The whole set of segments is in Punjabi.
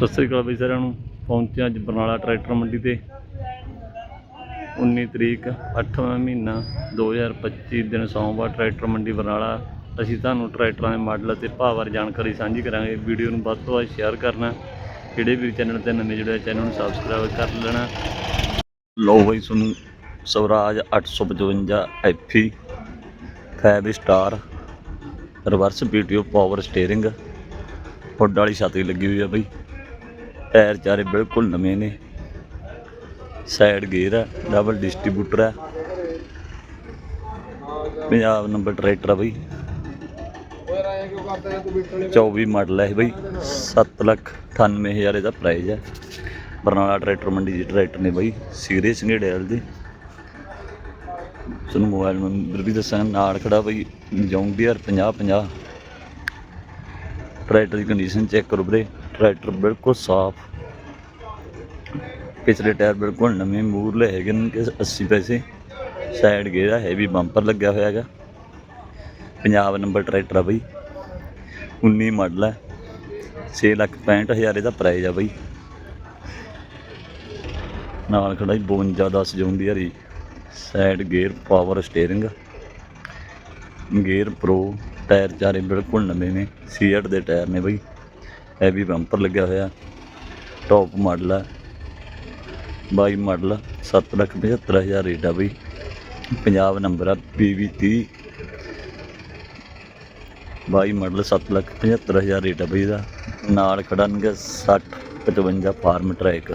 ਸਤਿ ਸ੍ਰੀ ਅਕਾਲ ਬਈ ਸਾਰਿਆਂ ਨੂੰ। ਪਹੁੰਚਿਆ ਅੱਜ ਬਰਨਾਲਾ ਟਰੈਕਟਰ ਮੰਡੀ ਤੇ। 19 ਤਰੀਕ 8ਵਾਂ ਮਹੀਨਾ 2025 ਦਿਨ ਸੋਮਵਾਰ ਟਰੈਕਟਰ ਮੰਡੀ ਬਰਨਾਲਾ। ਅਸੀਂ ਤੁਹਾਨੂੰ ਟਰੈਕਟਰਾਂ ਦੇ ਮਾਡਲ ਅਤੇ ਭਾਅ ਬਾਰੇ ਜਾਣਕਾਰੀ ਸਾਂਝੀ ਕਰਾਂਗੇ। ਵੀਡੀਓ ਨੂੰ ਵੱਧ ਤੋਂ ਵੱਧ ਸ਼ੇਅਰ ਕਰਨਾ। ਜਿਹੜੇ ਵੀ ਚੈਨਲ ਤੇ ਨਵੇਂ ਜੁੜੇ ਚੈਨਲ ਨੂੰ ਸਬਸਕ੍ਰਾਈਬ ਕਰ ਲੈਣਾ। ਲਓ ਬਈ ਤੁਹਾਨੂੰ Swaraj 855 FE 5 star reverse PTO power steering hood ਵਾਲੀ ਛਾਤੀ ਲੱਗੀ ਹੋਈ ਆ ਬਈ। ਟਾਇਰ ਚਾਰੇ ਬਿਲਕੁਲ ਨਵੇਂ ਨੇ। ਸਾਈਡ ਗੇਅਰ ਆ ਡਬਲ ਡਿਸਟ੍ਰੀਬਿਊਟਰ ਆ। ਪੰਜਾਬ ਨੰਬਰ ਟਰੈਕਟਰ ਆ ਬਈ। 24 ਮਾਡਲ ਹੈ ਇਹ ਬਈ 7 ਲੱਖ 98 ਹਜ਼ਾਰ ਇਹਦਾ ਪ੍ਰਾਈਸ ਹੈ ਬਰਨਾਲਾ ਟਰੈਕਟਰ ਮੰਡੀ ਦੇ ਟਰੈਕਟਰ ਨੇ ਬਈ ਸੀਰੇ ਸੰਘੇੜੇ ਵਾਲੇ ਦੇ। ਤੁਹਾਨੂੰ ਮੋਬਾਈਲ ਨੰਬਰ ਵੀ ਦੱਸਾਂ, ਨਾਲ ਖੜਾ ਬਈ ਜੌਂਡੀਅਰ 50 50 ਟਰੈਕਟਰ ਦੀ ਕੰਡੀਸ਼ਨ ਚੈੱਕ ਕਰੋ ਵੀਰੇ। ਟਰੈਕਟਰ ਬਿਲਕੁਲ ਸਾਫ਼। ਪਿਛਲੇ ਟਾਇਰ ਬਿਲਕੁਲ ਨਵੇਂ ਮੂਰਲੇ ਹੈਗੇ ਨੇ ਕਿ 80 ਪੈਸੇ। ਸਾਈਡ ਗੇਅਰ ਹੈਵੀ ਬੰਪਰ ਲੱਗਿਆ ਹੋਇਆ ਹੈਗਾ। ਪੰਜਾਬ ਨੰਬਰ ਟਰੈਕਟਰ ਆ ਬਈ। 19 ਮਾਡਲ ਹੈ 6 ਲੱਖ 65 ਹਜ਼ਾਰ ਇਹਦਾ ਪ੍ਰਾਈਸ ਆ ਬਈ। ਨਾਲ ਖੜਾ ਜੀ 52 10 ਜੂਨ ਹਰੀ side gear power steering gear pro tyre ਚਾਰੇ ਬਿਲਕੁਲ ਨਵੇਂ ਨੇ। ਸੀਐਟ ਦੇ ਟਾਇਰ ਨੇ ਬਈ। ਹੈਵੀ ਬੰਪਰ ਲੱਗਿਆ ਹੋਇਆ। ਟੌਪ ਮਾਡਲ ਆ। 22 ਮਾਡਲ 775000 ਰੇਟ ਆ ਬਈ। ਪੰਜਾਬ ਨੰਬਰ ਆ PV30 22 ਮਾਡਲ 775000 ਰੇਟ ਆ ਬਈ ਇਹਦਾ। ਨਾਲ ਖੜਨਗੇ 60 55 Farmtrac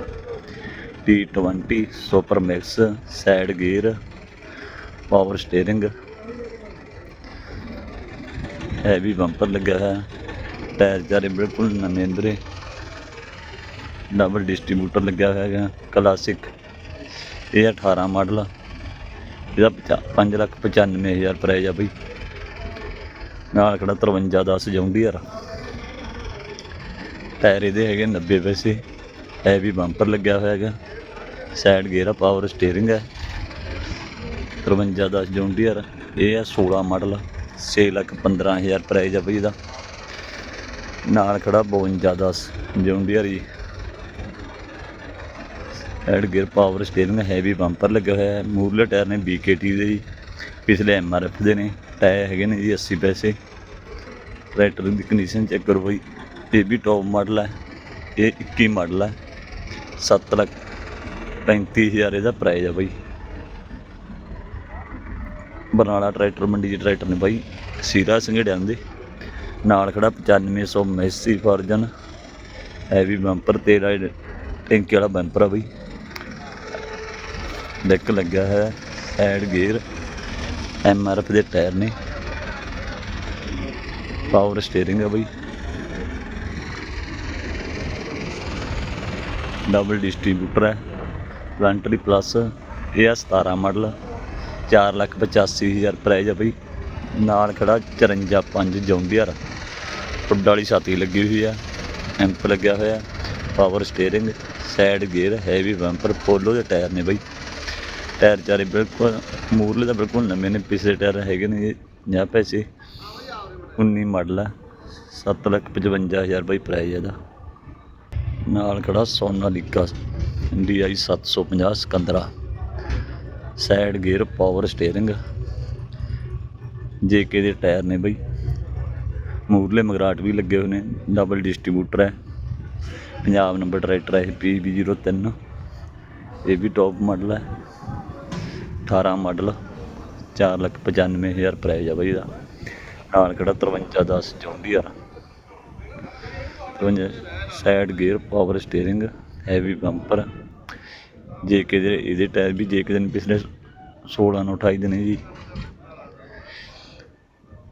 T20 super mix side gear power steering heavy bumper ਲੱਗਿਆ ਹੈ ਟਾਇਰ ਚਾਰੇ ਬਿਲਕੁਲ ਨਵੇਂ ਅੰਦਰੇ। ਡਬਲ ਡਿਸਟ੍ਰੀਬਿਊਟਰ ਲੱਗਿਆ ਹੋਇਆ ਹੈਗਾ ਕਲਾਸਿਕ ਇਹ 18 ਮਾਡਲ ਆ। ਇਹਦਾ 5 ਲੱਖ 95 ਹਜ਼ਾਰ ਪ੍ਰਾਈਸ ਆ ਬਈ। ਨਾਲ ਖੜਾ 53 10 ਜੌਂਡੀਅਰ ਟਾਇਰ ਇਹਦੇ ਹੈਗੇ 90 ਪੈਸੇ। ਹੈਵੀ ਬੰਪਰ ਲੱਗਿਆ ਹੋਇਆ ਹੈਗਾ। ਸਾਈਡ ਗੇਅਰ ਆ ਪਾਵਰ ਸਟੀਅਰਿੰਗ ਹੈ 53 10 ਜੌਂਡੀਅਰ ਇਹ ਆ 16 ਮਾਡਲ 6 ਲੱਖ 15 ਹਜ਼ਾਰ ਪ੍ਰਾਈਸ ਆ ਬਈ ਇਹਦਾ। ਨਾਲ ਖੜਾ 52 10 John Deere add gear power steering heavy bumper ਲੱਗਿਆ ਹੋਇਆ ਹੈ। ਮੂਰਲੇ ਟਾਇਰ ਨੇ BKT ਦੇ ਜੀ ਪਿਛਲੇ MRF ਦੇ ਨੇ। ਟਾਇਰ ਹੈਗੇ ਨੇ ਜੀ 80 ਪੈਸੇ। ਟਰੈਕਟਰ ਦੀ ਕੰਡੀਸ਼ਨ ਚੈੱਕ ਕਰੋ ਬਈ। ਇਹ ਵੀ ਟੌਪ ਮਾਡਲ ਹੈ। ਇਹ 21 ਮਾਡਲ ਹੈ। 7 ਲੱਖ 35000 ਇਹਦਾ ਪ੍ਰਾਈਸ ਆ ਬਈ। ਬਰਨਾਲਾ ਟਰੈਕਟਰ ਮੰਡੀ ਦੇ ਟਰੈਕਟਰ ਨੇ ਬਾਈ। ਸੀਰਾ ਸੰਘੇੜਿਆਂ ਦੇ। ਨਾਲ ਖੜਾ 9500 ਮੈਸੀ ਫਰਜਨ ਹੈਵੀ ਬੰਪਰ ਤੇਰਾ ਟੈਂਕੀ ਵਾਲਾ ਬੰਪਰ ਆ ਬਈ। ਡੈਕ ਲੱਗਿਆ ਹੈ, ਐਡ ਗੇਅਰ ਐਮਆਰਐਫ ਦੇ ਟਾਇਰ ਨੇ। ਪਾਵਰ ਸਟੀਅਰਿੰਗ ਆ ਬਈ। ਡਬਲ ਡਿਸਟ੍ਰੀਬਿਊਟਰ ਹੈ ਪਲੰਟਰੀ ਪਲੱਸ, ਇਹ ਆ 17 ਮਾਡਲ 4 ਲੱਖ 85 ਹਜ਼ਾਰ ਪ੍ਰਾਈਸ ਆ ਬਈ। ਨਾਲ ਖੜਾ 54 5 ਜੌਂਡੀਅਰ। ਪੁੱਡ ਵਾਲੀ ਛਾਤੀ ਲੱਗੀ ਹੋਈ ਆ ਐਂਪ ਲੱਗਿਆ ਹੋਇਆ power steering side gear heavy bumper Apollo ਦੇ ਟਾਇਰ ਨੇ ਬਈ। ਟਾਇਰ ਚਾਰੇ ਬਿਲਕੁਲ, ਮੂਰਲੇ ਦਾ ਬਿਲਕੁਲ ਨਵੇਂ ਨੇ, ਪਿਛਲੇ ਟਾਇਰ ਹੈਗੇ ਨੇ 50 ਪੈਸੇ 19 ਮਾਡਲ ਆ 7 ਲੱਖ 55 ਹਜ਼ਾਰ ਬਈ ਪ੍ਰਾਈਸ ਇਹਦਾ। ਨਾਲ ਖੜਾ Sonalika DI 750 Sikander. Side gear power steering JK ਦੇ ਟਾਇਰ ਨੇ ਬਈ। ਮੂਰਲੇ ਮਗਰਾਟ ਵੀ ਲੱਗੇ ਹੋਏ ਨੇ ਡਬਲ ਡਿਸਟ੍ਰੀਬਿਊਟਰ ਹੈ। ਪੰਜਾਬ ਨੰਬਰ ਟਰੈਕਟਰ ਹੈ PB03 ਇਹ ਵੀ ਟੌਪ ਮਾਡਲ ਹੈ। 18 ਮਾਡਲ 4 ਲੱਖ 95 ਹਜ਼ਾਰ ਪ੍ਰਾਈਸ ਆ ਬਈ ਇਹਦਾ। ਨਾਲ ਕਿਹੜਾ 53 10 John Deere 53 side gear power steering heavy bumper ਜੇ ਕਿ ਇਹਦੇ ਟਾਇਰ ਵੀ, ਜੇ ਕਿ ਦਿਨ ਪਿਛਲੇ 16 ਨੂੰ 28 ਦਿਨ ਜੀ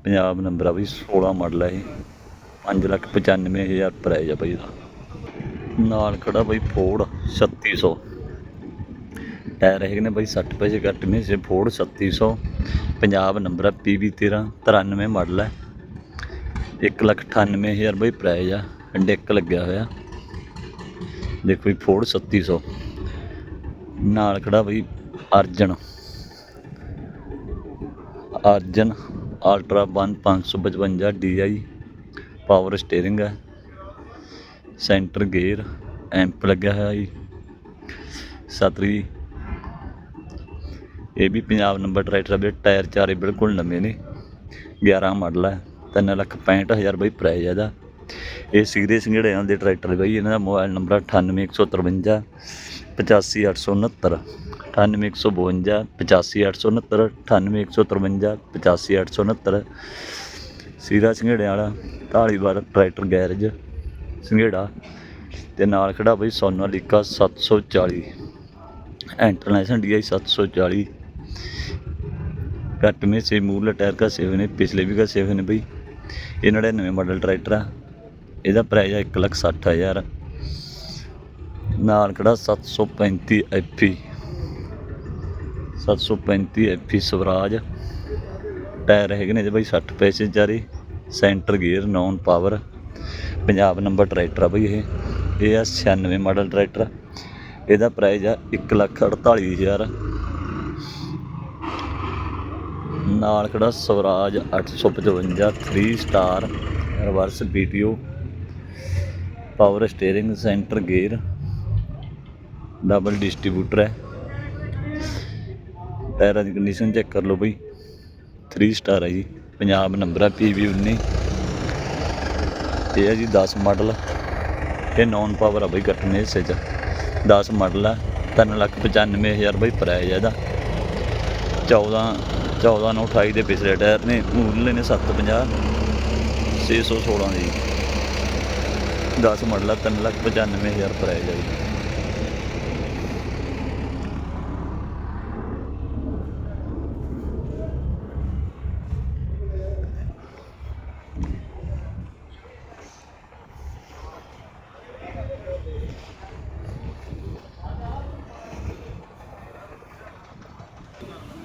ਪੰਜਾਬ ਨੰਬਰ ਆ ਬਈ 16 ਮਾਡਲ ਹੈ ਇਹ। 5 ਲੱਖ 95 ਹਜ਼ਾਰ ਪ੍ਰਾਈਸ ਆ ਬਈ ਇਹਦਾ। ਨਾਲ ਖੜਾ ਬਈ ਫੋਰਡ 3600 ਟਾਇਰ ਹੈਗੇ ਨੇ ਬਈ 60 ਪੈਸੇ ਘੱਟ ਨੇ ਸੇ ਫੋਰਡ 3600 ਪੰਜਾਬ ਨੰਬਰ ਆ PB 13 93 ਮਾਡਲ ਹੈ 1 ਲੱਖ 98 ਹਜ਼ਾਰ ਬਈ ਪ੍ਰਾਈਜ਼ ਆ, ਡੈਕ ਲੱਗਿਆ ਹੋਇਆ। ਦੇਖੋ ਜੀ ਫੋਰਡ 3700 ਨਾਲ ਖੜਾ ਬਈ Arjun. Arjun ultra 1 555 DI power steering ਹੈ। ਸੈਂਟਰ ਗੇਅਰ ਐਂਪ ਲੱਗਿਆ ਹੋਇਆ ਜੀ। ਸਤਰੀ ਇਹ ਵੀ ਪੰਜਾਬ ਨੰਬਰ ਟਰੈਕਟਰ ਆ ਵੀਰੇ ਟਾਇਰ ਚਾਰੇ ਬਿਲਕੁਲ ਨਵੇਂ ਨੇ। 11 ਮਾਡਲ ਹੈ ਤਿੰਨ ਲੱਖ ਪੈਂਹਠ ਹਜ਼ਾਰ ਬਈ ਪ੍ਰਾਈਜ਼ ਇਹਦਾ। ਇਹ ਸਿਗਰੇ ਸਿੰਗੜਿਆਂ ਦੇ ਟਰੈਕਟਰ ਬਈ, ਇਹਨਾਂ ਦਾ ਮੋਬਾਈਲ ਨੰਬਰ 98153 85869 98152 85869 98153 85869 ਸੀਰਾ ਸਿੰਗੜਿਆਂ ਵਾਲਾ ਢਾਲੀਵਾਲ ਟਰੈਕਟਰ ਗੈਰੇਜ ਸਿੰਗੇੜਾ ਤੇ ਨਾਲ ਖੜਾ ਬਈ ਸੋਨਾਲੀਕਾ 740 ਇੰਟਰਨੈਸ਼ਨਲ ਡੀਆਈ 740 ਘੱਟ ਮੇ ਸੇ ਮੂਲ ਟਾਇਰ का सेवन है पिछले भी का सेवन है बई ਇਹ 99 ਮਾਡਲ ਟਰੈਕਟਰ ਆ ਇਹਦਾ ਪ੍ਰਾਈਸ ਆ 1 ਲੱਖ 60 ਹਜ਼ਾਰ ਨਾਲ ਖੜਾ 735 ਐਫੀ 735 ਐਫੀ ਸਵਰਾਜ। ਟਾਇਰ ਹੈਗੇ ਨੇ ਜੇ ਬਾਈ 60 ਪੈਸੇ ਜਾਰੀ। Centre gear, non power. Punjab number tractor ਆ ਬਈ ਇਹ। ਇਹ ਆ 96 ਮਾਡਲ ਟਰੈਕਟਰ। ਇਹਦਾ ਪ੍ਰਾਈਸ ਆ 1 ਲੱਖ 48 ਹਜ਼ਾਰ। ਨਾਲ ਖੜਾ Swaraj 855 3 star reverse video power steering centre gear double distributor ਹੈ। ਟਾਇਰਾਂ ਦੀ ਕੰਡੀਸ਼ਨ ਚੈੱਕ ਕਰ ਲਓ ਬਈ। 3 ਸਟਾਰ ਹੈ ਜੀ। ਪੰਜਾਬ ਨੰਬਰ ਹੈ ਪੀਵੀ 19 ਇਹ ਹੈ ਜੀ 10 ਮਾਡਲ ਇਹ ਨੌਨ ਪਾਵਰ ਆ ਬਈ, ਕੱਟਣੇ ਹਿੱਸੇ 'ਚ। 10 ਮਾਡਲ ਆ 3 ਲੱਖ 95 ਹਜ਼ਾਰ ਬਈ ਪ੍ਰਾਈਜ਼ ਹੈ ਇਹਦਾ। 14 14 ਨੂੰ 28 ਦੇ ਪਿਛਲੇ ਟਾਇਰ ਨੇ ਮੂਰਲੇ ਨੇ 750 616 ਦੇ ਜੀ। 10 ਮਾਡਲ ਆ 3 ਲੱਖ 95 ਹਜ਼ਾਰ ਪ੍ਰਾਈਜ਼ ਹੈ ਜੀ।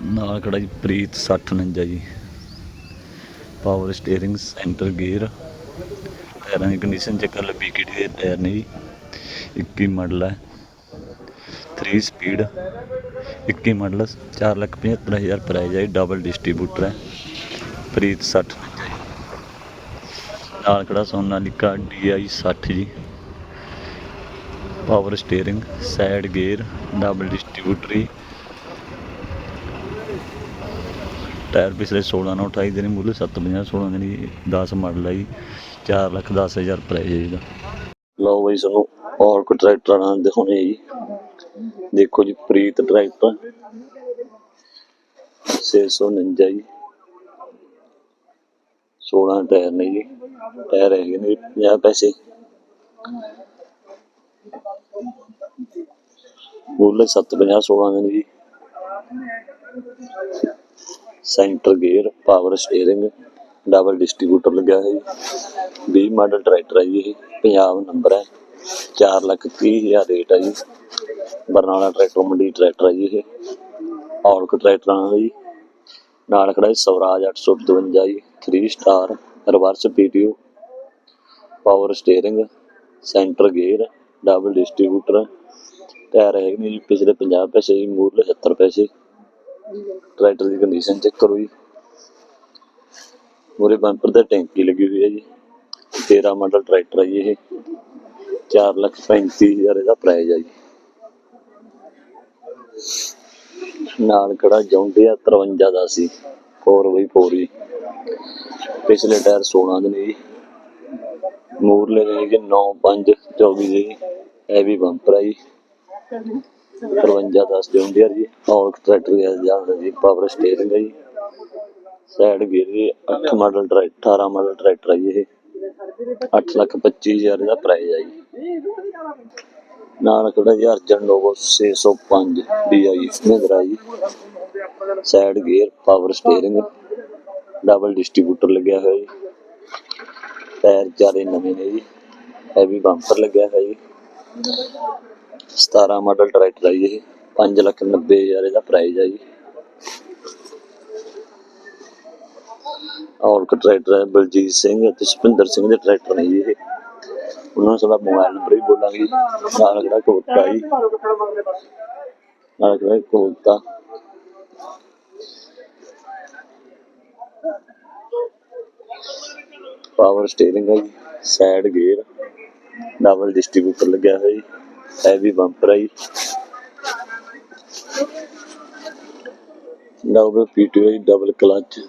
ਨਾਲ ਖੜਾ ਜੀ, ਪ੍ਰੀਤ 6049 ਜੀ। ਪਾਵਰ ਸਟੀਅਰਿੰਗ ਸੈਂਟਰ ਗੇਅਰ ਟਾਇਰਾਂ ਦੀ ਕੰਡੀਸ਼ਨ ਚੈੱਕ ਕਰ ਲਓ ਬੀਕੇਡੀ ਦੇ ਟਾਇਰ ਨੇ ਜੀ 21 ਮਾਡਲ ਹੈ 3 ਸਪੀਡ 21 ਮਾਡਲ 475000 ਪ੍ਰਾਈਜ਼ ਹੈ ਡਬਲ ਡਿਸਟ੍ਰੀਬਿਊਟਰ ਹੈ ਪ੍ਰੀਤ 6049 ਨਾਲ ਖੜਾ ਸੋਨਾਲੀਕਾ DI 60 ਜੀ। Power steering side gear double distributor ਜੀ ਟਾਇਰ ਪਿਛਲੇ 16 ਨਾਲ 28 ਦੇ ਨੇ ਮੂਲੇ 750 16 ਦੇ ਨੇ 10 ਮਾਡਲ ਹੈ ਜੀ 4 ਲੱਖ 10 ਹਜ਼ਾਰ ਪ੍ਰਾਈਸ ਹੈ ਇਹਦਾ। ਲਓ ਬਈ ਸਾਨੂੰ ਔਰ ਕੋ ਟਰੈਕਟਰ ਨਾਲ ਦਿਖਾਉਣੇ ਜੀ। ਦੇਖੋ ਜੀ ਪ੍ਰੀਤ ਟਰੈਕਟਰ 649 ਜੀ। 16 ਟਾਇਰ ਨੇ ਜੀ। ਟਾਇਰ ਹੈਗੇ ਨੇ 50 ਪੈਸੇ। ਮੂਲੇ 750 16 ਦੇ ਨੇ ਜੀ। Centre gear power steering double distributor ਲੱਗਿਆ ਹੈ ਜੀ। 20 ਮਾਡਲ ਟਰੈਕਟਰ ਹੈ ਜੀ ਇਹ ਪੰਜਾਬ ਨੰਬਰ ਹੈ 4 ਲੱਖ 30 ਹਜ਼ਾਰ ਰੇਟ ਹੈ ਜੀ। ਬਰਨਾਲਾ ਟਰੈਕਟਰ ਮੰਡੀ ਟਰੈਕਟਰ ਹੈ ਜੀ ਇਹ। ਔਲਕ ਟਰੈਕਟਰਾਂ ਦਾ ਜੀ। ਨਾਲ ਖੜਾ ਜੀ ਸਵਰਾਜ 855 ਜੀ। 3 star reverse PTO power steering centre gear double distributor tyre ਹੈਗੇ ਨੇ ਜੀ, ਪਿਛਲੇ 50 ਪੈਸੇ ਜੀ ਮੂਰਲੇ 70 ਪੈਸੇ। ਟਰੈਕਟਰ ਦੀ ਕੰਡੀਸ਼ਨ ਚੈੱਕ ਕਰੋ ਜੀ। ਮੂਰੇ ਬੰਪਰ ਤੇ ਟੈਂਕੀ ਲੱਗੀ ਹੋਈ ਹੈ ਜੀ। 13 ਮਾਡਲ ਟਰੈਕਟਰ ਹੈ ਜੀ ਇਹ। 4 ਲੱਖ 35 ਇਹਦਾ ਪ੍ਰਾਈਸ ਹੈ ਜੀ। ਨਾਲ ਖੜਾ ਜੌਂਡੀਆ 53 ਦਾ ਸੀ। 4x4 ਜੀ। ਪਿਛਲੇ ਟਾਇਰ 16 ਦੇ ਨੇ ਜੀ। ਮੂਰਲੇ ਨੇ ਜੀ 9 5 24 ਦੇ ਜੀ ਬੰਪਰ ਹੈ ਜੀ। 53 10 ਜੌਂਡੀਆ ਜੀ ਔਲਕ ਟਰੈਕਟਰ ਗਿਆ ਜਾਂਦਾ ਜੀ ਪਾਵਰ ਸਟੀਅਰਿੰਗ ਹੈ ਜੀ। ਸਾਈਡ ਗੇਅਰ ਜੀ 8 ਮਾਡਲ ਟਰੈਕਟਰ 18 ਮਾਡਲ ਟਰੈਕਟਰ ਹੈ ਜੀ ਇਹ। 8 ਲੱਖ 25 ਹਜ਼ਾਰ ਦਾ ਪ੍ਰਾਈਸ ਹੈ ਜੀ। ਨਾਲ ਖੜਾ ਜੀ, ਅਰਜਨ ਲੋਗੋ 605 DI ਮਹਿੰਦਰਾ ਜੀ। Side gear power steering double distributor ਲੱਗਿਆ ਹੋਇਆ ਜੀ। ਟਾਇਰ ਚਾਰੇ ਨਵੇਂ ਨੇ ਜੀ ਹੈਵੀ ਬੰਪਰ ਲੱਗਿਆ ਹੋਇਆ ਜੀ। 17 ਮਾਡਲ ਟਰੈਕਟਰ ਹੈ ਜੀ ਇਹ 5 ਲੱਖ 90 ਹਜ਼ਾਰ ਇਹਦਾ ਪ੍ਰਾਈਸ ਹੈ ਜੀ। ਔਰ ਟਰੈਕਟਰ ਹੈ ਬਲਜੀਤ ਸਿੰਘ ਅਤੇ ਸੁਪਿੰਦਰ ਸਿੰਘ ਦੇ ਟਰੈਕਟਰ ਨੇ ਜੀ ਇਹ। ਉਹਨਾਂ ਨੂੰ ਸਾਡਾ ਮੋਬਾਈਲ ਨੰਬਰ ਵੀ ਬੋਲਾਂਗੇ ਨਾਲ ਕਿਹੜਾ ਕੋਟਾ ਜੀ। ਨਾਲ ਕਿਹੜਾ ਕੋਟਾ ਪਾਵਰ ਸਟੀਅਰਿੰਗ ਹੈ ਜੀ ਸਾਈਡ ਗੇਅਰ ਡਬਲ ਡਿਸਟ੍ਰੀਬਿਊਟਰ ਲੱਗਿਆ ਹੋਇਆ ਜੀ। ਹੈਵੀ ਬੰਪਰ ਹੈ ਡਬਲ ਪੀਟੀਓ ਡਬਲ ਕਲਚ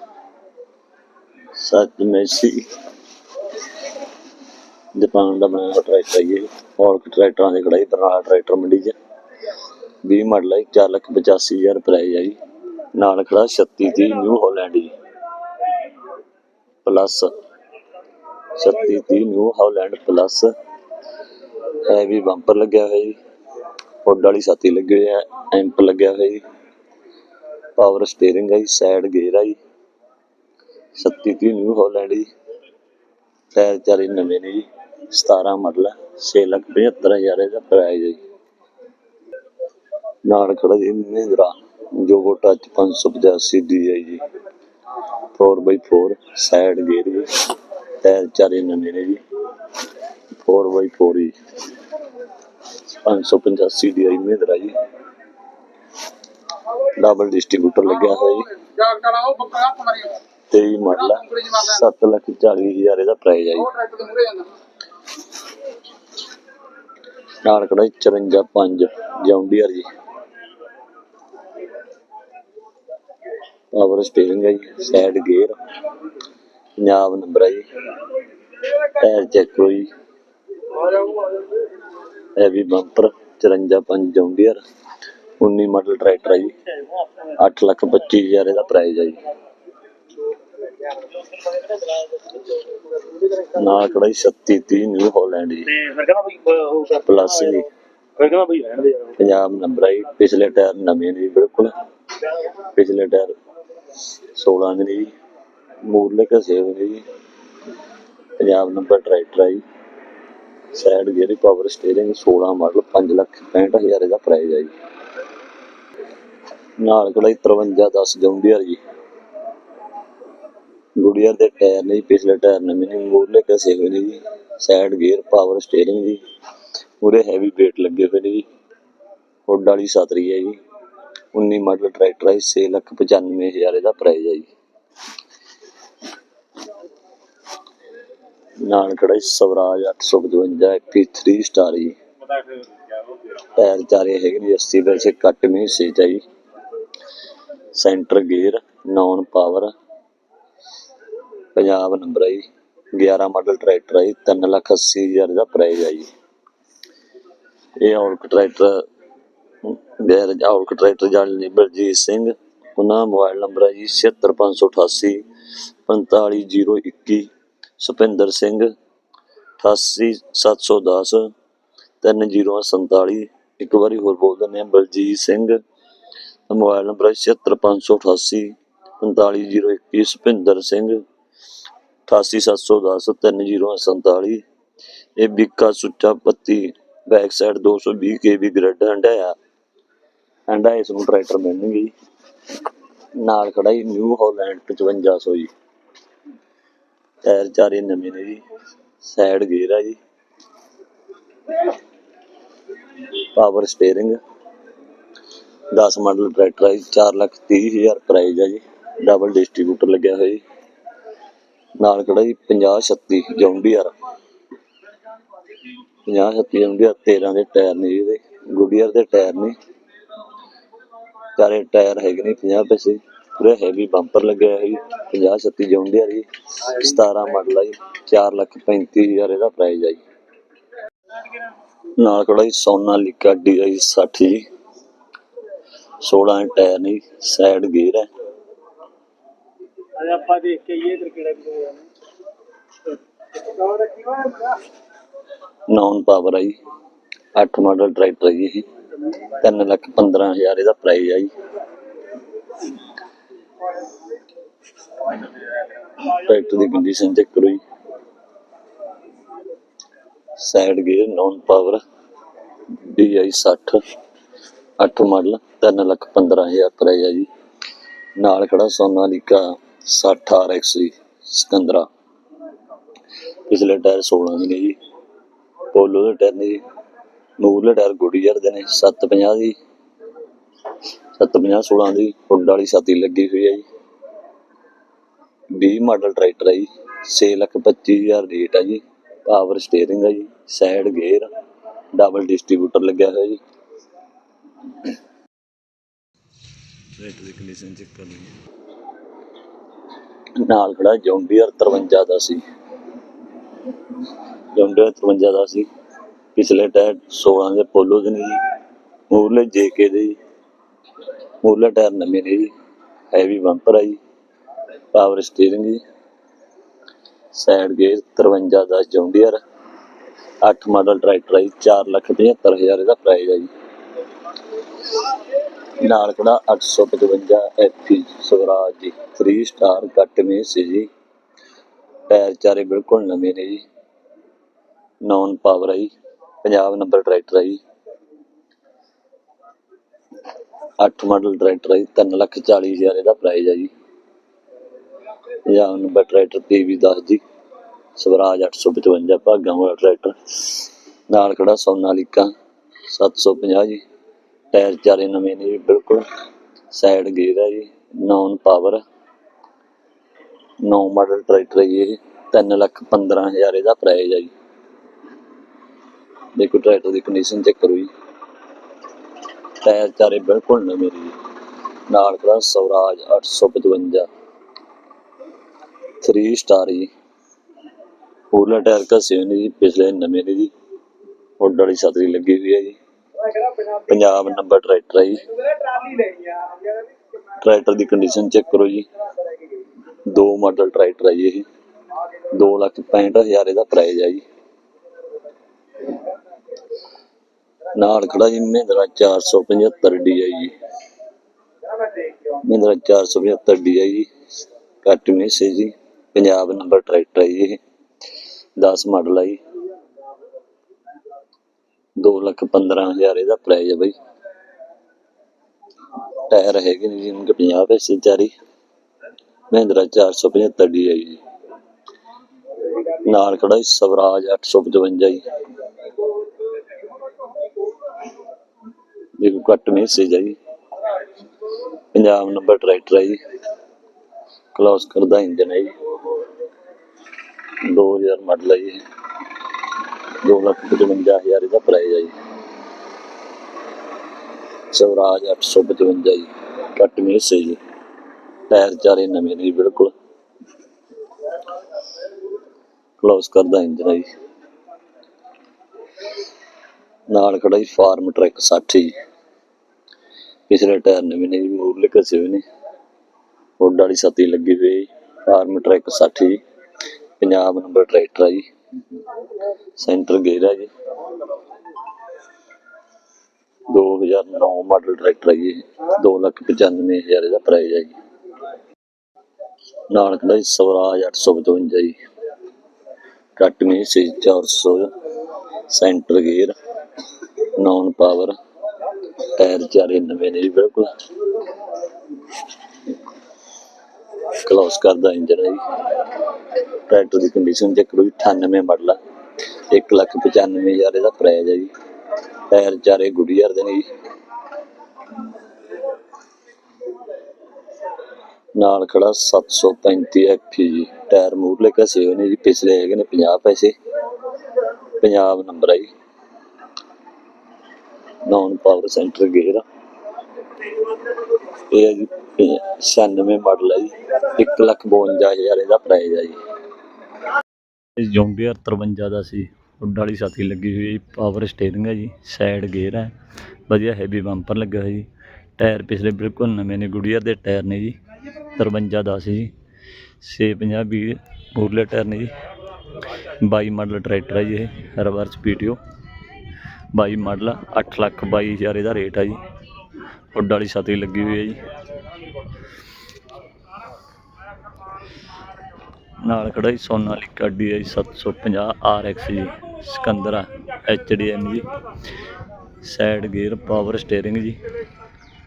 ਸੱਤ ਮੈਸੀ ਜਾਪਾਨ ਦਾ ਬਣਿਆ ਹੋਇਆ ਟਰੈਕਟਰ ਹੈ ਜੀ ਔਰ ਟਰੈਕਟਰਾਂ ਦੀ ਖੜਾਈ ਬਰਨਾਲਾ ਟਰੈਕਟਰ ਮੰਡੀ 'ਚ 20 ਮਾਡਲ ਹੈ 485000 ਪ੍ਰਾਈਸ ਹੈ ਜੀ ਨਾਲ ਖੜਾ 3630 ਨਿਊ ਹਾਲੈਂਡ ਜੀ plus 3630 New Holland plus heavy bumper ਲੱਗਿਆ ਹੋਇਆ ਜੀ। ਹੁੱਡ ਵਾਲੀ ਛਾਤੀ ਲੱਗੀ ਹੋਈ ਹੈ ਐਂਪ ਲੱਗਿਆ ਹੋਇਆ ਜੀ। ਪਾਵਰ ਸਟੀਅਰਿੰਗ ਹੈ ਜੀ ਸਾਈਡ ਗੇਅਰ ਹੈ ਜੀ। 3630 ਨਿਊ ਹਾਲੈਂਡ ਜੀ। ਟਾਇਰ ਚਾਰੇ ਨਵੇਂ ਨੇ ਜੀ। 17 ਮਾਡਲ ਹੈ 675000 ਇਹਦਾ ਪ੍ਰਾਈਸ ਹੈ ਜੀ। ਨਾਲ ਖੜਾ ਜੀ ਮਹਿੰਦਰਾ, ਜੋਗੋ ਟੱਚ 585 ਦੀ ਹੈ ਜੀ। 4x4 ਸਾਈਡ ਗੇਅਰ ਜੀ। ਟਾਇਰ ਚਾਰੇ ਨਵੇਂ ਨੇ ਜੀ। 4x4 ਜੀ 585 ਦੀ ਹੈ ਮਹਿੰਦਰਾ ਜੀ। ਡਬਲ ਡਿਸਟ੍ਰੀਬਿਊਟਰ ਲੱਗਿਆ ਹੋਇਆ ਜੀ। ਜਾਗ ਚਲਾ ਉਹ ਬੱਕਰਾ ਹੱਥ ਮਾਰੀ ਉਹ 23 ਮਾਡਲ 7 ਲੱਖ 40 ਹਜ਼ਾਰ ਇਹਦਾ ਪ੍ਰਾਈਸ ਹੈ ਜੀ। ਨਾਲ ਖੜਾ 54 5 ਜੌਂਡੀਅਰ ਜੀ। ਪਾਵਰ ਸਟੀਅਰਿੰਗ ਹੈ ਜੀ ਸਾਈਡ ਗੇਅਰ ਪੰਜਾਬ ਨੰਬਰ ਹੈ ਜੀ। ਟਾਇਰ ਚੈੱਕ ਕਰੋ ਜੀ। Heavy bumper 54 5 John Deere 19 model tractor ਹੈ ਜੀ। 8 ਲੱਖ 25 ਹਜ਼ਾਰ ਇਹਦਾ ਪ੍ਰਾਈਸ ਹੈ ਜੀ। ਨਾਲ ਖੜਾ ਜੀ 36 30 ਨਿਊ ਹਾਲੈਂਡ ਜੀ। ਪਲੱਸ ਜੀ। ਪੰਜਾਬ ਨੰਬਰ ਆਈ ਪਿਛਲੇ ਟਾਇਰ ਨਵੇਂ ਨੇ ਜੀ ਬਿਲਕੁਲ। ਪਿਛਲੇ ਟਾਇਰ 16 ਦੇ ਨੇ ਜੀ। ਮੂਰਲੇ ਹੋਏ ਨੇ ਜੀ। ਪੰਜਾਬ ਨੰਬਰ ਟਰੈਕਟਰ ਆਈ side gear power steering 16 model 5 lakh 65 ਹਜ਼ਾਰ ਇਹਦਾ ਪ੍ਰਾਈਸ ਹੈ ਜੀ। ਨਾਲ ਖੜਾ 53 10 ਜੌਂਡੀਅਰ ਜੀ। ਗੁੜੀਅਰ ਦੇ ਟਾਇਰ ਨੇ ਪਿਛਲੇ ਟਾਇਰ ਨਵੇਂ ਨੇ ਮੂਰਲੇ ਘਸੇ ਹੋਏ ਨੇ ਜੀ। ਸਾਈਡ ਗੇਅਰ ਪਾਵਰ ਸਟੀਅਰਿੰਗ ਜੀ। ਪੂਰੇ ਹੈਵੀ weight ਲੱਗੇ ਹੋਏ ਨੇ ਜੀ। ਹੁੱਡ ਵਾਲੀ ਸਤਰੀ ਹੈ ਜੀ। 19 ਮਾਡਲ ਟਰੈਕਟਰ ਹੈ 6 ਲੱਖ 95 ਹਜ਼ਾਰ ਇਹਦਾ ਪ੍ਰਾਈਸ ਹੈ ਜੀ। ਨਾਨਕੜਾ ਜੀ ਸਵਰਾਜ 855 MP3 ਸਟਾਰ ਜੀ ਟਾਇਰ ਚਾਰੇ ਹੈਗੇ ਨੇ 80 ਵੈਸੇ ਕੱਟ ਨਹੀਂ ਸੀ ਜੀ centre gear, non power. Punjab number ਹੈ ਜੀ 11 ਮਾਡਲ ਟਰੈਕਟਰ ਹੈ ਜੀ 3 ਲੱਖ 80 ਹਜ਼ਾਰ ਦਾ ਪ੍ਰਾਈਸ ਹੈ ਜੀ ਇਹ ਔਲਕ ਟਰੈਕਟਰ ਗੈਰ ਔਲਕ ਟਰੈਕਟਰ ਜਾਲੀ ਬਲਜੀਤ ਸਿੰਘ। ਉਹਨਾਂ ਦਾ ਮੋਬਾਈਲ ਨੰਬਰ ਹੈ ਜੀ 76588 45021 ਸੁਪਿੰਦਰ ਸਿੰਘ 88710 3047 ਇੱਕ ਵਾਰੀ ਹੋਰ ਬੋਲ ਦਿੰਦੇ ਹਾਂ, ਬਲਜੀਤ ਸਿੰਘ ਦਾ ਮੋਬਾਈਲ ਨੰਬਰ ਹੈ 76588 45021 ਸੁਪਿੰਦਰ ਸਿੰਘ 88710 3047 ਇਹ ਬਿੱਕਾ ਸੁੱਚਾ ਪੱਤੀ back side 220 KV grid Handiaya ਹੰਡਾ ਇਸ ਨੂੰ ਟਰੈਕਟਰ ਮਿਲਣਗੇ ਜੀ। ਨਾਲ ਖੜਾ ਜੀ ਨਿਊ ਹਾਲੈਂਡ 5500 ਜੀ। ਟਾਇਰ ਚਾਰੇ ਨਵੇਂ ਨੇ ਜੀ ਸਾਈਡ ਗੇਅਰ ਆ ਜੀ। ਪਾਵਰ ਸਟੀਅਰਿੰਗ 10 ਮਾਡਲ ਟਰੈਕਟਰ ਹੈ 4 ਲੱਖ 30 ਹਜ਼ਾਰ ਪ੍ਰਾਈਸ ਹੈ ਜੀ ਡਬਲ ਡਿਸਟ੍ਰੀਬਿਊਟਰ ਲੱਗਿਆ ਹੋਇਆ ਜੀ। ਨਾਲ ਕਿਹੜਾ ਜੀ 50 36 ਜੌਂਡੀਅਰ 50 36 ਜੌਂਡੀਅਰ 13 ਦੇ ਟਾਇਰ ਨੇ ਜੀ ਇਹਦੇ ਗੁੱਡੀਅਰ ਦੇ ਟਾਇਰ ਨੇ। ਚਾਰੇ ਟਾਇਰ ਹੈਗੇ ਨੇ 50 ਪੈਸੇ। ਪੂਰੇ ਹੈਵੀ ਬੰਪਰ ਲੱਗਿਆ ਹੋਇਆ ਜੀ 50 36 ਜੌਂਡੀਅਰ ਜੀ 17 ਮਾਡਲ ਹੈ ਜੀ 4 ਲੱਖ 35 ਹਜ਼ਾਰ ਇਹਦਾ ਪ੍ਰਾਈਸ ਹੈ ਜੀ। ਨਾਲ ਖੜਾ ਜੀ ਸੋਨਾਲੀਕਾ ਡੀਆਈ 60 ਜੀ 16 ਟਾਇਰ ਨੇ ਸਾਈਡ ਗੇਅਰ ਹੈ ਅਰੇ ਆਪਾਂ ਦੇਖ ਕੇ ਇਹ ਕਿਹੜਾ ਹੋਇਆ। ਨੌਨ ਪਾਵਰ ਹੈ ਜੀ 8 ਮਾਡਲ ਟਰੈਕਟਰ ਹੈ ਜੀ ਇਹ 3 ਲੱਖ 15 ਹਜ਼ਾਰ ਇਹਦਾ ਪ੍ਰਾਈਸ ਹੈ ਜੀ। ਟਰੈਕਟਰ ਦੀ ਕੰਡੀਸ਼ਨ ਚੈੱਕ ਕਰੋ ਜੀ side gear non power DI 60 8 model 3 lakh 15 ਹਜ਼ਾਰ ਪ੍ਰਾਈਸ ਹੈ ਜੀ ਨਾਲ ਖੜਾ ਸੋਨਾਲੀਕਾ 60 RX ਜੀ ਸਿਕੰਦਰਾ ਪਿਛਲੇ ਟਾਇਰ 16 ਦੇ ਨੇ ਜੀ ਪੋਲੋ ਦੇ ਟਾਇਰ ਨੇ ਜੀ ਨੂਰਲੇ ਟਾਇਰ ਗੁਡੀਅਰ ਦੇ ਨੇ 750 ਦੀ 750 16 ਦੀ ਹੁੱਡ ਵਾਲੀ ਛਾਤੀ ਲੱਗੀ ਹੋਈ ਹੈ ਜੀ। 20 ਮਾਡਲ ਟਰੈਕਟਰ ਹੈ ਜੀ। 6 ਲੱਖ 25 ਹਜ਼ਾਰ ਰੇਟ ਹੈ ਜੀ। ਪਾਵਰ ਸਟੀਅਰਿੰਗ ਹੈ ਜੀ। ਸਾਈਡ ਗੇਅਰ ਡਬਲ ਡਿਸਟ੍ਰੀਬਿਊਟਰ ਲੱਗਿਆ ਹੋਇਆ ਜੀ। ਰੇਟ ਦੀ ਕੰਡੀਸ਼ਨ ਚੈੱਕ ਕਰ ਲਈ ਨਾਲ ਖੜਾ ਜੌਂਡੀਅਰ 53 ਦਾ ਸੀ। ਜੌਂਡੀਅਰ 53 ਦਾ ਸੀ। ਪਿਛਲੇ ਟਾਇਰ 16 ਦੇ ਪੋਲੋ ਦੇ ਨੇ ਜੀ। ਮੂਰਲੇ ਜੇਕੇ ਦੇ ਜੀ। ਮੂਰਲੇ ਟਾਇਰ ਨਵੇਂ ਨੇ ਜੀ ਹੈਵੀ ਬੰਪਰ ਆ ਜੀ ਪਾਵਰ ਸਟੀਅਰਿੰਗ ਜੀ। ਸਾਈਡ ਗੇਅਰ 53 ਦਾ ਜੌਂਡੀਅਰ 8 ਮਾਡਲ ਟਰੈਕਟਰ ਹੈ ਜੀ 475000 ਇਹਦਾ ਪ੍ਰਾਈਸ ਹੈ ਜੀ। ਨਾਲ ਖੜਾ 855 ਐਫੀ ਸਵਰਾਜ ਜੀ 3 ਸਟਾਰ ਕੱਟ ਮੇਸ ਸੀ ਜੀ। ਟਾਇਰ ਚਾਰੇ ਬਿਲਕੁਲ ਨਵੇਂ ਨੇ ਜੀ। ਨੌਨ ਪਾਵਰ ਹੈ ਜੀ ਪੰਜਾਬ ਨੰਬਰ ਟਰੈਕਟਰ ਹੈ ਜੀ। 8 ਮਾਡਲ ਟਰੈਕਟਰ ਹੈ ਜੀ 340000 ਇਹਦਾ ਪ੍ਰਾਈਸ ਹੈ ਜੀ। Punjab number tractor PV 10 Swaraj 855 ਭਾਗਾਂ ਵਾਲਾ ਟਰੈਕਟਰ ਨਾਲ ਖੜਾ ਸੋਨਾਲੀਕਾ 750 ਜੀ। ਟਾਇਰ ਚਾਰੇ ਨਵੇਂ ਨੇ ਜੀ, ਬਿਲਕੁਲ। ਸਾਈਡ ਗੇਅਰ ਹੈ ਜੀ ਨੌਨ ਪਾਵਰ ਨੌ ਮਾਡਲ ਟਰੈਕਟਰ ਹੈ ਜੀ ਇਹ। 3 ਲੱਖ 15000 ਇਹਦਾ ਪ੍ਰਾਈਸ ਹੈ ਜੀ। ਦੇਖੋ ਟਰੈਕਟਰ ਦੀ ਕੰਡੀਸ਼ਨ ਚੈੱਕ ਕਰੋ ਜੀ। ਟਾਇਰ ਚਾਰੇ ਬਿਲਕੁਲ ਨਵੇਂ ਨੇ ਨਾਲ ਖੜਾ ਸਵਰਾਜ 855 3 ਸਟਾਰ ਜੀ ਪੂਰਾ ਟਾਇਰ ਘਸੇ ਨੇ ਜੀ, ਪਿਛਲੇ ਨਵੇਂ ਨੇ ਜੀ। ਹੁੱਡ ਵਾਲੀ ਛਤਰੀ ਲੱਗੀ ਹੋਈ ਹੈ ਜੀ। ਪੰਜਾਬ ਨੰਬਰ ਟਰੈਕਟਰ ਹੈ ਜੀ। ਟਰੈਕਟਰ ਦੀ ਕੰਡੀਸ਼ਨ ਚੈੱਕ ਕਰੋ ਜੀ। ਦੋ ਮਾਡਲ ਟਰੈਕਟਰ ਹੈ ਜੀ ਇਹ। 2 ਲੱਖ 65000 ਇਹਦਾ ਪ੍ਰਾਈਸ ਹੈ ਜੀ। ਨਾਲ ਖੜਾ ਜੀ, ਮਹਿੰਦਰਾ 475 DI ਜੀ। ਮੈਂ ਮਹਿੰਦਰਾ 475 DI ਜੀ ਕੱਟ ਮੈਸੇਜ ਜੀ। ਪੰਜਾਬ ਨੰਬਰ ਟਰੈਕਟਰ ਹੈ ਜੀ 10 ਮਾਡਲ ਹੈ ਜੀ। 2 ਲੱਖ 15000 ਇਹਦਾ ਪ੍ਰਾਈਸ ਹੈ ਬਈ। ਟਾਇਰ ਹੈਗੇ ਨੇ ਜੀ ਉਹਨਾਂ 50 ਪੈਸੇ ਚਾਰੀ। ਮਹਿੰਦਰਾ 475 DI ਜੀ। ਨਾਲ ਖੜਾ ਜੀ ਸਵਰਾਜ 855 ਜੀ। ਦੇਖੋ ਕੱਟ ਮੈਸੇਜ ਹੈ ਜੀ ਪੰਜਾਬ ਨੰਬਰ ਟਰੈਕਟਰ ਹੈ ਜੀ ਕਲੋਸ ਕਰਦਾ ਇੰਜਨ ਹੈ ਜੀ। 2000 ਮਾਡਲ ਹੈ ਜੀ ਦੋ ਲੱਖ ਪਚਵੰਜਾ ਹਜ਼ਾਰ ਇਹਦਾ ਪ੍ਰਾਈਸ ਹੈ ਜੀ ਸਵਰਾਜ 855 ਜੀ। ਕੱਟ ਮੈਸੇਜ ਜੀ ਟਾਇਰ ਚਾਰੇ ਨਵੇਂ ਨੇ ਬਿਲਕੁਲ। ਕਲੋਸ ਕਰਦਾ ਇੰਜਨ ਹੈ ਜੀ। ਨਾਲ ਖੜਾ ਜੀ, ਫਾਰਮ ਟਰੈਕ 60 ਜੀ। ਪਿਛਲੇ ਟਾਇਰ ਨਵੇਂ ਨੇ ਜੀ ਮੂਰਲੇ ਘਸੇ ਹੋਏ ਨੇ ਹੁੱਡ ਵਾਲੀ ਛਤਰੀ ਲੱਗੀ ਹੋਈ ਹੈ ਜੀ, ਫਾਰਮ ਟਰੈਕ 60 ਜੀ, ਪੰਜਾਬ ਨੰਬਰ ਟਰੈਕਟਰ ਆ ਜੀ। ਸੈਂਟਰ ਗੇਅਰ ਹੈ ਜੀ 2009 ਮਾਡਲ ਟਰੈਕਟਰ ਹੈ ਜੀ ਇਹ। ਦੋ ਲੱਖ 95000 ਇਹਦਾ ਪ੍ਰਾਈਸ ਹੈ ਜੀ। ਨਾਲ ਖੜਾ ਜੀ, ਸਵਰਾਜ 855 ਜੀ। ਕੱਟ ਮੀ ਸੀ 400 centre gear, non power. Tyre ਚਾਰੇ ਨਵੇਂ ਨੇ ਜੀ, ਬਿਲਕੁਲ। ਕਲੋਸ ਕਰਦਾ ਇੰਜਨ ਹੈ ਟਰੈਕਟਰ ਦੀ ਕੰਡੀਸ਼ਨ ਚੈੱਕ ਕਰੋ ਜੀ 98 ਮਾਡਲ ਆ। 1 ਲੱਖ 95000 ਇਹਦਾ ਪ੍ਰਾਈਸ ਹੈ ਜੀ। ਟਾਇਰ ਚਾਰੇ ਗੁੱਡੀਅਰ ਦੇ ਨੇ ਜੀ। ਨਾਲ ਖੜਾ 735 ਐਫੀ ਜੀ। ਟਾਇਰ ਮੂਰਲੇ ਘਸੇ ਹੋਏ ਨੇ ਜੀ, ਪਿਛਲੇ ਹੈਗੇ ਨੇ 50 ਪੈਸੇ। ਪੰਜਾਬ ਨੰਬਰ ਹੈ ਜੀ। ਨੌਨ ਪਾਵਰ ਸੈਂਟਰ ਗੇਅਰ ਇਹ ਹੈ ਜੀ 96 ਮਾਡਲ ਹੈ ਜੀ। 1 ਲੱਖ 52000 ਇਹਦਾ ਪ੍ਰਾਈਸ ਹੈ ਜੀ। ਜੌਂਡੀਅਰ 53 ਦਾ ਸੀ। ਉੱਡ ਵਾਲੀ ਸਾਥੀ ਲੱਗੀ ਹੋਈ ਹੈ ਜੀ ਪਾਵਰ ਸਟੀਅਰਿੰਗ ਹੈ ਜੀ ਸਾਈਡ ਗੇਅਰ ਹੈ ਵਧੀਆ ਹੈਵੀ ਬੰਪਰ ਲੱਗਾ ਹੋਇਆ ਜੀ। ਟਾਇਰ ਪਿਛਲੇ ਬਿਲਕੁਲ ਨਵੇਂ ਨੇ ਗੁਡੀਅਰ ਦੇ ਟਾਇਰ ਨੇ ਜੀ। 53 ਦਾ ਸੀ ਜੀ। 650 ਵੀ ਮੂਰਲੇ ਟਾਇਰ ਨੇ ਜੀ। 22 ਮਾਡਲ ਟਰੈਕਟਰ ਹੈ ਜੀ ਇਹ ਰਿਵਰਸ ਪੀਟੀਓ 22 ਮਾਡਲ 8 ਲੱਖ 22000 ਇਹਦਾ ਰੇਟ ਹੈ ਜੀ। ਉੱਡ ਵਾਲੀ ਛਤਰੀ ਲੱਗੀ ਹੋਈ ਹੈ ਜੀ। ਨਾਲ ਖੜਾ ਜੀ ਸੋਨਾਲੀਕਾ ਡੀ ਆਈ 750 RX ਜੀ, ਸਿਕੰਦਰਾ ਐਚਡੀਐਮ ਜੀ। ਸਾਈਡ ਗੇਅਰ ਪਾਵਰ ਸਟੀਅਰਿੰਗ ਜੀ।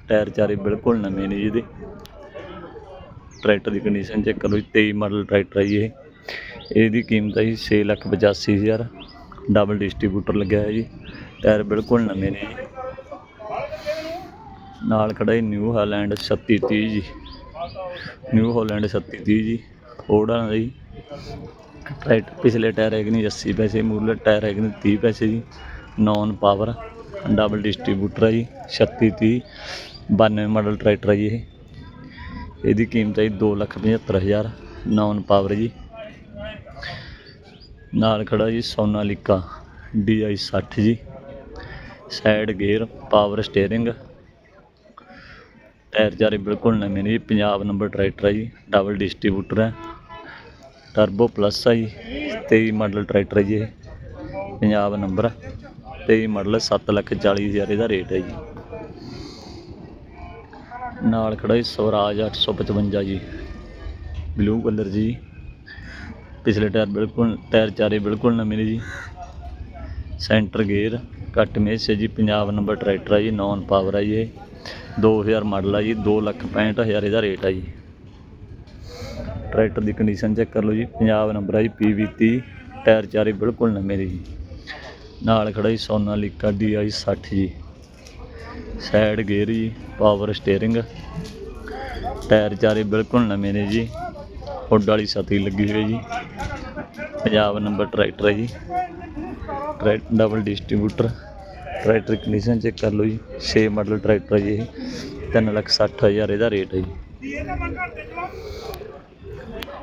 ਟਾਇਰ ਚਾਰੇ ਬਿਲਕੁਲ ਨਵੇਂ ਨੇ ਜੀ ਇਹਦੇ। ਟਰੈਕਟਰ ਦੀ ਕੰਡੀਸ਼ਨ ਚੈੱਕ ਕਰੋ ਜੀ 23 ਮਾਡਲ ਟਰੈਕਟਰ ਹੈ ਜੀ ਇਹ। ਇਹਦੀ ਕੀਮਤ ਹੈ ਜੀ 6 ਲੱਖ 85000 ਡਬਲ ਡਿਸਟ੍ਰੀਬਿਊਟਰ ਲੱਗਿਆ ਹੈ ਜੀ। ਟਾਇਰ ਬਿਲਕੁਲ ਨਵੇਂ ਨੇ। ਜੀ ਨਾਲ ਖੜਾ ਜੀ ਨਿਊ ਹਾਲੈਂਡ 3630 ਜੀ। ਨਿਊ ਹਾਲੈਂਡ 3630 ਜੀ। ਫੋਰਡ ਵਾਲਾ ਜੀ ਟਰੈਕਟਰ ਪਿਛਲੇ ਟਾਇਰ ਹੈਗੇ ਨੇ 80 ਪੈਸੇ ਮੂਲ ਟਾਇਰ ਹੈਗੇ ਨੇ 30 ਪੈਸੇ ਜੀ। ਨੌਨ ਪਾਵਰ ਡਬਲ ਡਿਸਟ੍ਰੀਬਿਊਟਰ ਹੈ ਜੀ 36 30 92 ਮਾਡਲ ਟਰੈਕਟਰ ਹੈ ਜੀ ਇਹ। ਇਹਦੀ ਕੀਮਤ ਹੈ ਜੀ ਦੋ ਲੱਖ ਪਝੱਤਰ ਹਜ਼ਾਰ ਨੌਨ ਪਾਵਰ ਜੀ। ਨਾਲ ਖੜਾ ਜੀ ਸੋਨਾਲੀਕਾ DI 60 ਜੀ। Side gear power steering tyre ਚਾਰੇ ਬਿਲਕੁਲ ਨਵੇਂ ਨੇ ਜੀ ਪੰਜਾਬ ਨੰਬਰ ਟਰੈਕਟਰ ਹੈ ਜੀ ਡਬਲ ਡਿਸਟ੍ਰੀਬਿਊਟਰ ਹੈ ਟਰਬੋ ਪਲੱਸ ਹੈ ਜੀ 23 ਮਾਡਲ ਟਰੈਕਟਰ ਹੈ ਜੀ ਇਹ, ਪੰਜਾਬ ਨੰਬਰ 23 ਮਾਡਲ 7 ਲੱਖ 40 ਹਜ਼ਾਰ ਇਹਦਾ ਰੇਟ ਹੈ ਜੀ। ਨਾਲ ਖੜਾ ਜੀ ਸਵਰਾਜ 855 ਜੀ ਬਲੂ ਕਲਰ ਜੀ। ਪਿਛਲੇ ਟਾਇਰ ਬਿਲਕੁਲ ਟਾਇਰ ਚਾਰੇ ਬਿਲਕੁਲ ਨਵੇਂ ਨੇ ਜੀ। ਸੈਂਟਰ ਗੇਅਰ ਘੱਟ ਮੇਸ ਹੈ ਜੀ ਪੰਜਾਬ ਨੰਬਰ ਟਰੈਕਟਰ ਹੈ ਜੀ ਨੌਨ ਪਾਵਰ ਹੈ ਜੀ ਇਹ। 2000 ਮਾਡਲ ਹੈ ਜੀ 2 ਲੱਖ 65 ਹਜ਼ਾਰ ਇਹਦਾ ਰੇਟ ਹੈ ਜੀ। ਟਰੈਕਟਰ ਦੀ ਕੰਡੀਸ਼ਨ ਚੈੱਕ ਕਰ ਲਓ ਜੀ ਪੰਜਾਬ ਨੰਬਰ ਹੈ ਜੀ PV 30 ਟਾਇਰ ਚਾਰੇ ਬਿਲਕੁਲ ਨਵੇਂ ਨੇ ਜੀ। ਨਾਲ ਖੜਾ ਜੀ ਸੋਨਾਲੀਕਾ DI 60 ਜੀ। ਸਾਈਡ ਗੇਅਰ ਜੀ ਪਾਵਰ ਸਟੀਅਰਿੰਗ ਟਾਇਰ ਚਾਰੇ ਬਿਲਕੁਲ ਨਵੇਂ ਨੇ ਜੀ। ਹੁੱਡ ਵਾਲੀ ਛਤਰੀ ਲੱਗੀ ਹੋਈ ਜੀ। ਪੰਜਾਬ ਨੰਬਰ ਟਰੈਕਟਰ ਹੈ ਜੀ। Track double distributor tractor condition check ਕਰ ਲਓ ਜੀ 6 ਮਾਡਲ ਟਰੈਕਟਰ ਹੈ ਜੀ ਇਹ, ਤਿੰਨ ਲੱਖ ਸੱਠ ਹਜ਼ਾਰ ਇਹਦਾ ਰੇਟ ਹੈ ਜੀ।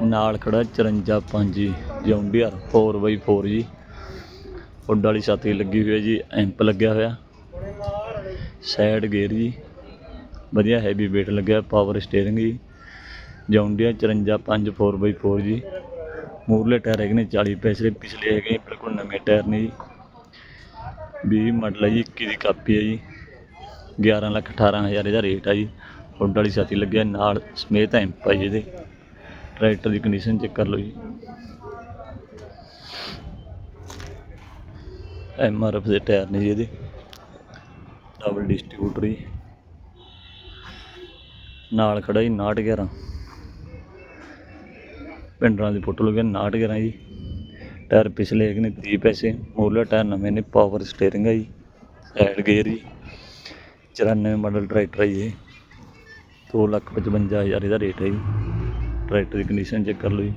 ਨਾਲ ਖੜਾ 54 5 ਜੌਂਡੀਆਰ 4x4 ਜੀ। ਉੱਡ ਵਾਲੀ ਛਤਰੀ ਲੱਗੀ ਹੋਈ ਹੈ ਜੀ ਐਂਪ ਲੱਗਿਆ ਹੋਇਆ। ਸਾਈਡ ਗੇਅਰ ਜੀ, ਵਧੀਆ ਹੈਵੀ weight ਲੱਗਿਆ ਪਾਵਰ ਸਟੀਅਰਿੰਗ ਜੀ। ਜੌਂਡੀਆ 54 5 4x4 ਜੀ। ਮੂਰਲੇ ਟਾਇਰ ਹੈਗੇ ਨੇ 40 ਪੈਸੇ ਪਿਛਲੇ ਹੈਗੇ ਬਿਲਕੁਲ ਨਵੇਂ ਟਾਇਰ ਨੇ ਜੀ। 20 ਮਾਡਲ ਹੈ ਜੀ 21 ਦੀ ਕਾਪੀ ਹੈ ਜੀ। 11 ਲੱਖ 18 ਹਜ਼ਾਰ ਇਹਦਾ ਰੇਟ ਆ ਜੀ। ਹੁੱਡ ਵਾਲੀ ਛਾਤੀ ਲੱਗਿਆ, ਨਾਲ ਸਮੇਤ ਐਂਪ ਹੈ ਜੀ ਇਹਦੇ। ਟਰੈਕਟਰ ਦੀ ਕੰਡੀਸ਼ਨ ਚੈੱਕ ਕਰ ਲਓ ਜੀ। ਐਮ ਆਰ ਐਫ ਦੇ ਟਾਇਰ ਨੇ ਜੀ ਇਹਦੇ। ਡਬਲ ਡਿਸਟ੍ਰੀਬਿਊਟਰ ਜੀ। ਨਾਲ ਖੜਾ ਜੀ 911 ਪਿੰਡਰਾਂ ਦੀ ਫੋਟੋ ਲੱਗਿਆ 911 ਜੀ। ਟਾਇਰ ਪਿਛਲੇ ਹੈਗੇ ਨੇ 30 ਪੈਸੇ ਮੂਰਲਾ ਟਾਇਰ ਨਵੇਂ ਨੇ ਪਾਵਰ ਸਟੀਅਰਿੰਗ ਹੈ ਜੀ ਸਾਈਡ ਗੇਅਰ ਜੀ 94 ਮਾਡਲ ਟਰੈਕਟਰ ਹੈ ਜੀ ਇਹ। ਦੋ ਲੱਖ ਪਚਵੰਜਾ ਹਜ਼ਾਰ ਇਹਦਾ ਰੇਟ ਹੈ ਜੀ। ਟਰੈਕਟਰ ਦੀ ਕੰਡੀਸ਼ਨ ਚੈੱਕ ਕਰ ਲਓ ਜੀ।